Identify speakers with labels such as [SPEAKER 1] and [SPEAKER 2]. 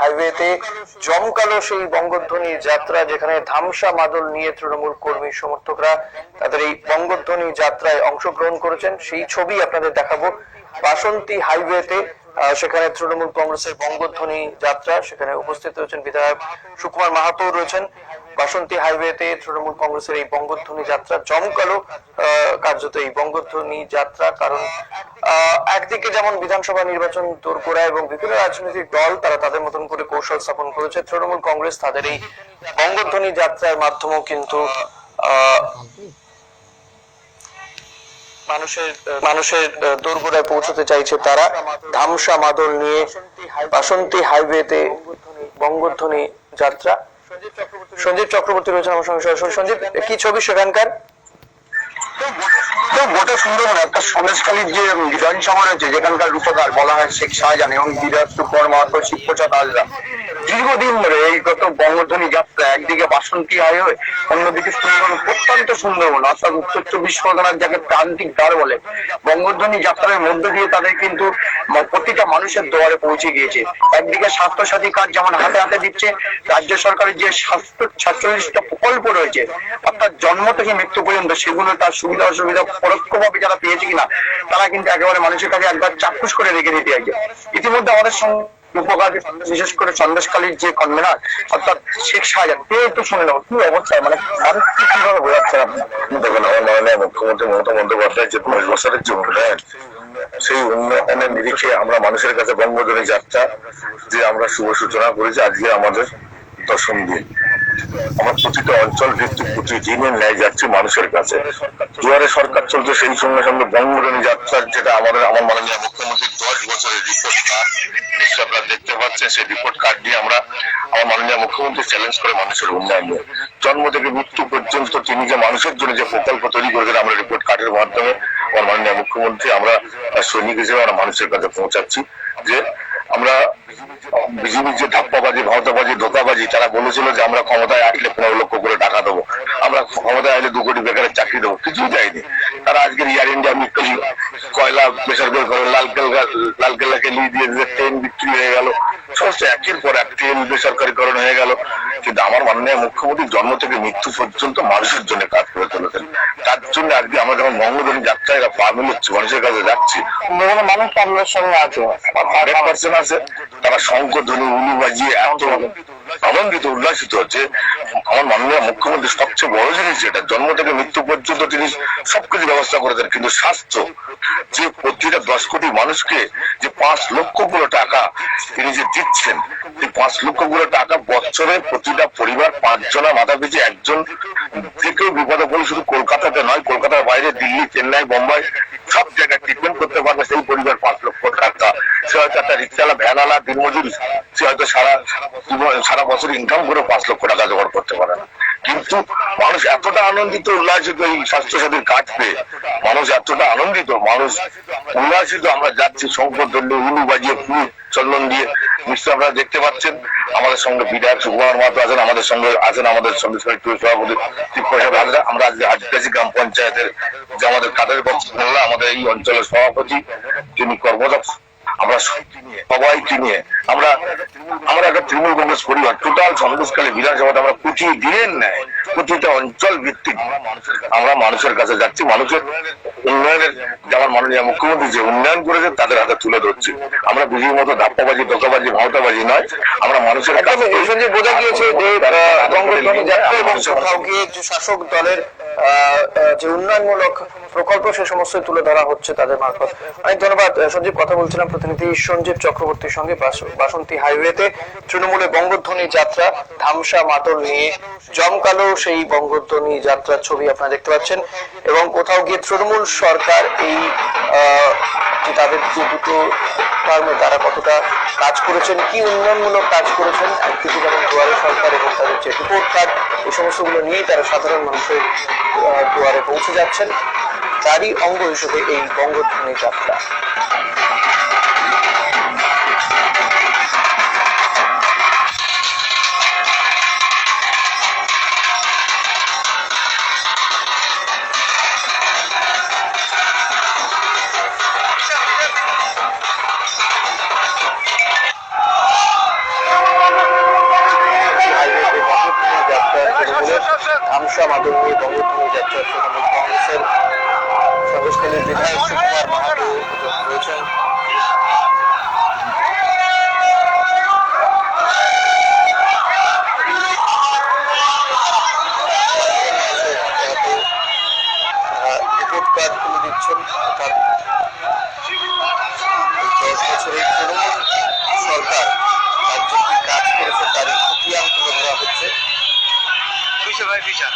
[SPEAKER 1] হাইওয়েতে জমকালো সেই বঙ্গধ্বনি যাত্রা, যেখানে ধামসা মাদল নিয়ে তৃণমূল কর্মী সমর্থকরা তাদের এই বঙ্গধ্বনি যাত্রায় অংশগ্রহণ করেছেন। সেই ছবি আপনাদের দেখাবো। বাসন্তী হাইওয়েতে সেখানে তৃণমূল কংগ্রেসের বঙ্গধ্বনি যাত্রা, সেখানে উপস্থিত রয়েছেন বিধায়ক সুকুমার মাহাতো রয়েছেন। বাসন্তী হাইওয়েতে তৃণমূল কংগ্রেসের এই বঙ্গধ্বনি যাত্রা জমকালো কার্যত এই বঙ্গধ্বনি যাত্রা, কারণ একদিকে যেমন বিধানসভা নির্বাচন দোরগোড়া এবং বিভিন্ন রাজনৈতিক দল তারা তাদের মতন করে কৌশল স্থাপন করেছে, তৃণমূল কংগ্রেস তাদের এই বঙ্গধ্বনি যাত্রার মাধ্যমেও কিন্তু মানুষের মানুষের দোরগোড়ায় পৌঁছতে চাইছে তারা। ধামসা মাদল নিয়ে বাসন্তী হাইওয়েতে বঙ্গধ্বনি যাত্রা। সঞ্জীব চক্রবর্তী রয়েছেন আমার সঙ্গে। সরাসরি সঞ্জীব কি ছবি সেখানকার?
[SPEAKER 2] গোটা সুন্দরবন একটা সন্দেশখালীর যে বিধানসভা রয়েছে, যেখানকার রূপকার বলা হয় শেখ শাহজাহান এবং বিরাট সুকুমার মাহাতো শিবপ্রসাদ দীর্ঘদিন ধরে এই গত বঙ্গধ্বনি যাত্রা একদিকে বাসন্তী হাইওয়ে, অন্যদিকে সুন্দরবন প্রত্যন্ত সুন্দরবন অর্থাৎ উত্তর চব্বিশ পরগনার যাকে প্রান্তিক দ্বার বলে। বঙ্গধ্বনি যাত্রার মধ্য দিয়ে তাদের কিন্তু প্রতিটা মানুষের দুয়ারে পৌঁছে গিয়েছে। একদিকে স্বাস্থ্যসাথী কার্ড যেমন হাতে হাতে দিচ্ছে, রাজ্য সরকারের যে স্বাস্থ্য সাতচল্লিশটা প্রকল্প রয়েছে, অর্থাৎ জন্ম থেকে মৃত্যু পর্যন্ত সেগুলো তার সুবিধা অসুবিধা পরোক্ষভাবে যারা পেয়েছে কিনা, তারা কিন্তু একেবারে মানুষের কাছে একবার চাক্ষুষ করে রেখে দিতে চাইছে। ইতিমধ্যে আমাদের সঙ্গে উপকার বিশেষ করে সন্দেশকালীর যে কনভেনার, অর্থাৎ শেখ একটু শুনে কি অবস্থায় মানে কীভাবে
[SPEAKER 3] দেখুন, আমার মুখ্যমন্ত্রী মমতা বন্দ্যোপাধ্যায় যে বছরের যে উন্নয়ন, সেই উন্নয়নের নিরিখে আমরা মানুষের কাছে বঙ্গজনী যাত্রা, যে আমরা শুভ সূচনা করেছি, আজকে আমাদের দশম দিন। আমার প্রতিটা অঞ্চল ভিত্তিক প্রতি দিনের ন্যায় যাচ্ছে মানুষের কাছে। দুয়ারে সরকার চলছে, সেই সঙ্গে সঙ্গে বঙ্গজনী যাত্রার যেটা আমাদের আমার মাননীয় মুখ্যমন্ত্রী দশ বছরের রিপোর্ট নিশ্চয় আপনারা দেখতে পাচ্ছেন, সেই রিপোর্ট কার্ড নিয়ে আমরা আমার মাননীয় মুখ্যমন্ত্রী চ্যালেঞ্জ করে মানুষের উন্নয়ন নিয়ে। জন্ম থেকে মৃত্যু পর্যন্ত তিনি যে মানুষের জন্য যে প্রকল্প তৈরি করেছেন, আমরা রিপোর্ট কার্ডের মাধ্যমে আমার মাননীয় মুখ্যমন্ত্রী, আমরা সৈনিক হিসেবে আমরা মানুষের কাছে পৌঁছাচ্ছি যে আমরা বিজেপির যে ধাপ্পাবাজি, ভাওতাবাজি, ধোকাবাজি, তারা বলেছিল যে আমরা ক্ষমতায় আসলে পনেরো লক্ষ করে টাকা দেবো। আমরা ক্ষমতায় আসলে দু কোটি বেকারের চাকরি দেবো। কিছুই দেয়নি। তারা আজকের ইয়ার ইন্ডিয়া মিত্র কয়লা বেসরকারি করে লালকেল্লা লালকেল্লাকে নিয়ে দিয়ে যে ট্রেন বিক্রি হয়ে গেল। সমস্ত একের পর এক ট্রেন বেসরকারিকরণ হয়ে গেল। কিন্তু আমার মাননীয় মুখ্যমন্ত্রী জন্ম থেকে মৃত্যু পর্যন্ত মানুষের জন্য কাজ করে চলেছেন। তার জন্য আজকে আমরা যখন বঙ্গবন্ধু যাত্রায় পা মিলচ্ছি মানুষের কাছে যাচ্ছি।
[SPEAKER 2] মানুষ আপনার সঙ্গে আছে।
[SPEAKER 3] হান্ড্রেড পার্সেন্ট আছে। তারা শঙ্কর ধ্বনি উলু বাজিয়ে এত আনন্দিত উল্লাসিত হচ্ছে। আমার মাননীয় মুখ্যমন্ত্রী সবচেয়ে বড় জিনিস যেটা, জন্ম থেকে মৃত্যু পর্যন্ত তিনি সবকিছু ব্যবস্থা করেছেন কিন্তু স্বাস্থ্য, যে প্রতিটা দশ কোটি মানুষকে যে পাঁচ লক্ষগুলো টাকা তিনি যে দিচ্ছেন, এই পাঁচ লক্ষগুলো টাকা বছরে প্রতিটা পরিবার পাঁচজনা মাথা পিছু একজন কেউ বিপদে পড়ে শুধু কলকাতাতে নয়, কলকাতার বাইরে দিল্লি, চেন্নাই, বোম্বাই, সব জায়গায় ট্রিটমেন্ট করতে পারবে সেই পরিবার সে হয়তো একটা রিক্সাওয়ালা সে হয়তো সারা সারা বছর ইনকাম করে পাঁচ লক্ষ টাকা জোগাড় করতে পারে না। কিন্তু মানুষ এতটা আনন্দিত, উল্লাসিত এই স্বাস্থ্যসাথীর কাজ পেয়ে, মানুষ এতটা আনন্দিত, মানুষ উল্লাসিত আমরা যাচ্ছি শঙ্কর দণ্ডে, উলু বাজিয়ে, ফুল চন্দন দিয়ে। নিশ্চয় আপনারা দেখতে পাচ্ছেন, আমাদের সঙ্গে বিধায়ক সুকুমার মাহাতো আছেন, আমাদের সঙ্গে আছেন আমাদের সঙ্গে সভাপতি আমরা আজকে হাজিকাছি গ্রাম পঞ্চায়েতের যে আমাদের কাদের বক্স, আমাদের এই অঞ্চলের সভাপতি তিনি কর্মদক্ষ। আমরা সবাইকে নিয়ে আমরা আমরা একটা তৃণমূল কংগ্রেস পরিবার টোটাল সন্দেশকালী বিধানসভাতে আমরা প্রতি দিনের ন্যায় প্রতিটা অঞ্চল ভিত্তিক। আমরা মানুষের কাছে যাচ্ছি মানুষের উন্নয়নের যে আমার মাননীয় মুখ্যমন্ত্রী যে উন্নয়ন করেছে তাদের হাতে তুলে ধরছি। আমরা বিজয়ীর মতো ধাপ্পাবাজি ধোকাবাজি ভাওতাবাজি নয় আমরা মানুষের কাছে
[SPEAKER 1] বোঝা গিয়েছে যে যাত্রা এবং শাসক দলের যে উন্নয়নমূলক প্রকল্প সে সমস্ত তুলে ধরা হচ্ছে তাদের মারফত। অনেক ধন্যবাদ সঞ্জীব। কথা বলছিলাম প্রতিনিধি সঞ্জীব চক্রবর্তীর সঙ্গে বাস- বাসন্তী হাইওয়েতে। তৃণমূলের বঙ্গধ্বনি যাত্রা, ধামসা মাতল নিয়ে জমকালো সেই বঙ্গধ্বনি যাত্রার ছবি আপনারা দেখতে পাচ্ছেন। এবং কোথাও গিয়ে তৃণমূল সরকার এই যে তাদের যে দুটো টার্মে তারা কতটা কাজ করেছেন, কি উন্নয়নমূলক কাজ করেছেন একদিকে যেমন দুয়ারে সরকার এবং তাদের যে রিপোর্ট কার্ড এই সমস্তগুলো নিয়েই তারা সাধারণ মানুষের দুয়ারে পৌঁছে যাচ্ছেন। তারই অঙ্গ হিসেবে এই বঙ্গধ্বনি যাত্রা আমসা মাদক নিয়ে বঙ্গভঙ্গ যাত্রা সেখানে কংগ্রেসের। সন্দেশখালীর বিধায়ক সুকুমার মাহাতো রয়েছেন রিপোর্ট কার্ড তুলে দিচ্ছেন, অর্থাৎ দুইশো বাই বিশা